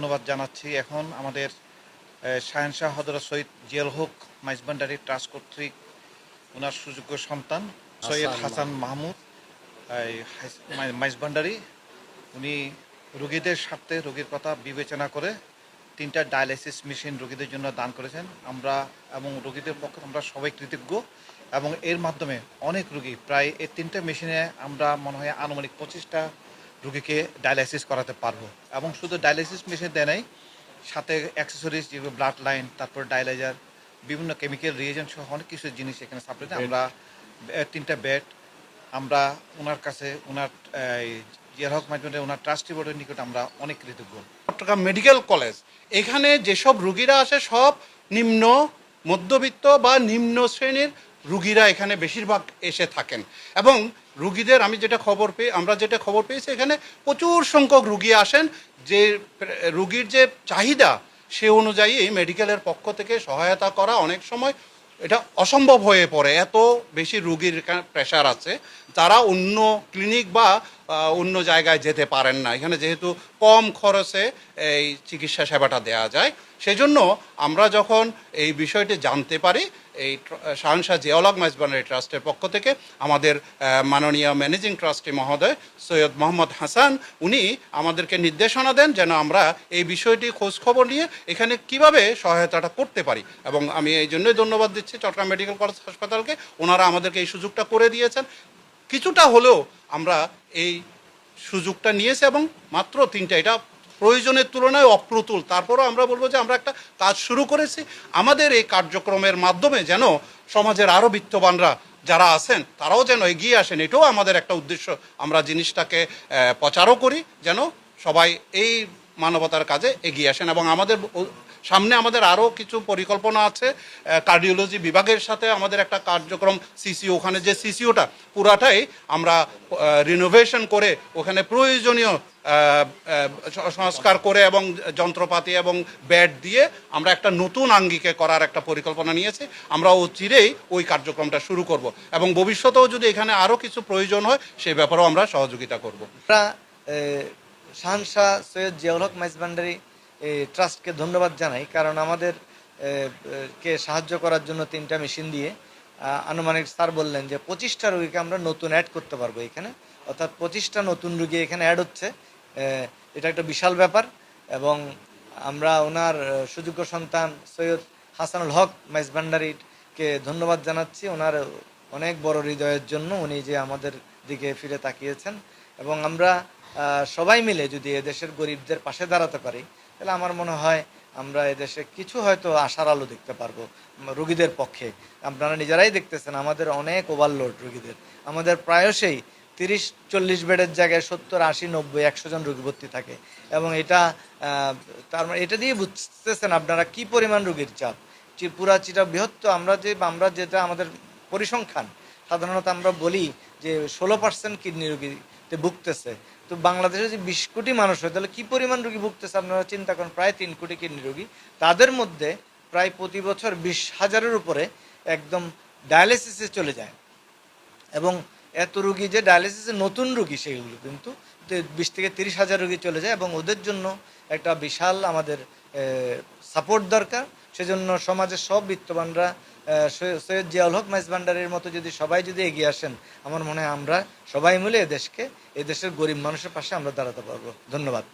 ধন্যবাদ জানাচ্ছি। এখন আমাদের শাহেনশাহ হজরত সৈয়দ জিয়াল হোক মাইজবান্ডারি ট্রাস্ট কর্তৃক ওনার সুযোগ্য সন্তান সৈয়দ হাসান মাহমুদ মাইজবান্ডারি। উনি রোগীদের স্বার্থে রোগীর কথা বিবেচনা করে তিনটা ডায়ালাইসিস মেশিন রোগীদের জন্য দান করেছেন। আমরা এবং রোগীদের পক্ষে আমরা সবাই কৃতজ্ঞ এবং এর মাধ্যমে অনেক রোগী প্রায় এই তিনটা মেশিনে আমরা মনে হয় আনুমানিক পঁচিশটা রোগীকে ডায়ালাইসিস করাতে পারব। এবং শুধু ডায়ালাইসিস মেশিন দেয় নাই সাথে অ্যাক্সেসরিজ যেগুলো ব্লাড লাইন তারপর ডায়ালাইজার বিভিন্ন কেমিক্যাল রিয়েজেন্ট সহ অনেক কিছু জিনিস এখানে সাপ্লাই দেয়। আমরা তিনটা বেড আমরা ওনার কাছে ওনার জিয়ার হক মাধ্যমে ওনার ট্রাস্টি বোর্ডের নিকট আমরা অনেক কৃতজ্ঞ। চট্টগ্রাম মেডিকেল কলেজ এখানে যেসব রুগীরা আসে সব নিম্ন মধ্যবিত্ত বা নিম্ন শ্রেণির রুগীরা এখানে বেশিরভাগ এসে থাকেন। এবং রুগীদের আমি যেটা খবর পেয়ে, আমরা যেটা খবর পেয়েছি, এখানে প্রচুর সংখ্যক রুগী আসেন। যে, রুগীর যে চাহিদা, সে অনুযায়ী এই মেডিকেলের পক্ষ থেকে সহায়তা করা অনেক সময় এটা অসম্ভব হয়ে পড়ে। এত বেশি রুগীর প্রেশার আছে। তারা অন্য ক্লিনিক বা অন্য জায়গায় যেতে পারেন না। এখানে যেহেতু কম খরচে এই চিকিৎসা সেবাটা দেওয়া যায়। সেজন্য আমরা যখন এই বিষয়টি জানতে পারি এই শাহনশাহ জিয়াউলক মাইজবানারি ট্রাস্টের পক্ষ থেকে আমাদের মাননীয় ম্যানেজিং ট্রাস্টি মহোদয় সৈয়দ মোহাম্মদ হাসান, উনি আমাদেরকে নির্দেশনা দেন যেন আমরা এই বিষয়টি খোঁজখবর নিয়ে এখানে কীভাবে সহায়তাটা করতে পারি। এবং আমি এই জন্যই ধন্যবাদ দিচ্ছি চট্টগ্রাম মেডিকেল কলেজ হাসপাতালকে। ওনারা আমাদেরকে এই সুযোগটা করে দিয়েছেন। কিছুটা হলেও আমরা এই সুযোগটা নিয়েছে এবং মাত্র তিনটা, এটা প্রয়োজনের তুলনায় অপ্রতুল। তারপরও আমরা বলব যে আমরা একটা কাজ শুরু করেছি। আমাদের এই কার্যক্রমের মাধ্যমে যেন সমাজের আরও বিত্তবানরা যারা আছেন, তারাও যেন এগিয়ে আসেন। এটাও আমাদের একটা উদ্দেশ্য। আমরা জিনিসটাকে প্রচারও করি, যেন সবাই এই মানবতার কাজে এগিয়ে আসেন। এবং আমাদের সামনে আমাদের আরও কিছু পরিকল্পনা আছে। কার্ডিওলজি বিভাগের সাথে আমাদের একটা কার্যক্রম সিসিও ওখানে যে সিসিওটা পুরাটাই আমরা রিনোভেশন করে ওখানে প্রয়োজনীয় সংস্কার করে এবং যন্ত্রপাতি এবং বেড দিয়ে আমরা একটা নতুন আঙ্গিকে করার একটা পরিকল্পনা নিয়েছি। আমরা ও চিরেই ওই কার্যক্রমটা শুরু করব এবং ভবিষ্যতেও যদি এখানে আরও কিছু প্রয়োজন হয় সেই ব্যাপারেও আমরা সহযোগিতা করব। আমরা এ, শাহনশাহ সৈয়দ জিয়াউল হক এ, ট্রাস্টকে ধন্যবাদ জানাই কারণ আমাদের কে সাহায্য করার জন্য তিনটা মেশিন দিয়ে আনুমানিক স্যার বললেন যে পঁচিশটা রোগীকে আমরা নতুন অ্যাড করতে পারব এখানে। অর্থাৎ পঁচিশটা নতুন রুগী এখানে অ্যাড হচ্ছে। এটা একটা বিশাল ব্যাপার এবং আমরা ওনার সুযোগ্য সন্তান সৈয়দ হাসানুল হক মাইজবান্ডারিকে ধন্যবাদ জানাচ্ছি। ওনার অনেক বড় হৃদয়ের জন্য উনি যে আমাদের দিকে ফিরে তাকিয়েছেন এবং আমরা সবাই মিলে যদি এদেশের গরিবদের পাশে দাঁড়াতে পারি, তাহলে আমার মনে হয় আমরা এদেশে কিছু হয়তো আশার আলো দেখতে পারব রোগীদের পক্ষে। আপনারা নিজেরাই দেখতেছেন, আমাদের অনেক ওভারলোড রোগীদের। আমাদের প্রায়শই তিরিশ, চল্লিশ বেডের জায়গায় সত্তর, আশি, নব্বই, একশো জন রুগী ভর্তি থাকে। এবং এটা তার মানে এটা দিয়ে বুঝতেছেন আপনারা কি পরিমাণ রুগীর চাপ। ত্রিপুরা চিটা বৃহত্ত, আমরা যে, আমরা যেটা আমাদের পরিসংখ্যান, সাধারণত আমরা বলি যে ষোলো পার্সেন্ট কিডনি রুগীতে ভুগতেছে। তো বাংলাদেশে যে বিশ কোটি মানুষ হয়, তাহলে কী পরিমাণ রুগী ভুগতেছে আপনারা চিন্তা করেন, প্রায় তিন কোটি কিডনি রোগী। তাদের মধ্যে প্রায় প্রতি বছর বিশ হাজারের উপরে একদম ডায়ালিসিসে চলে যায়। এবং এত রুগী যে ডায়ালিসিসে নতুন রুগী সেইগুলো কিন্তু বিশ থেকে তিরিশ হাজার রুগী চলে যায় এবং ওদের জন্য একটা বিশাল আমাদের সাপোর্ট দরকার। সেজন্য সমাজের সব বিত্তবানরা সৈয়দ জিয়াউল হক মাইজ ভান্ডারের মতো যদি সবাই যদি এগিয়ে আসেন, আমার মনে হয় আমরা সবাই মিলে এদেশকে, এদেশের গরিব মানুষের পাশে আমরা দাঁড়াতে পারব। ধন্যবাদ।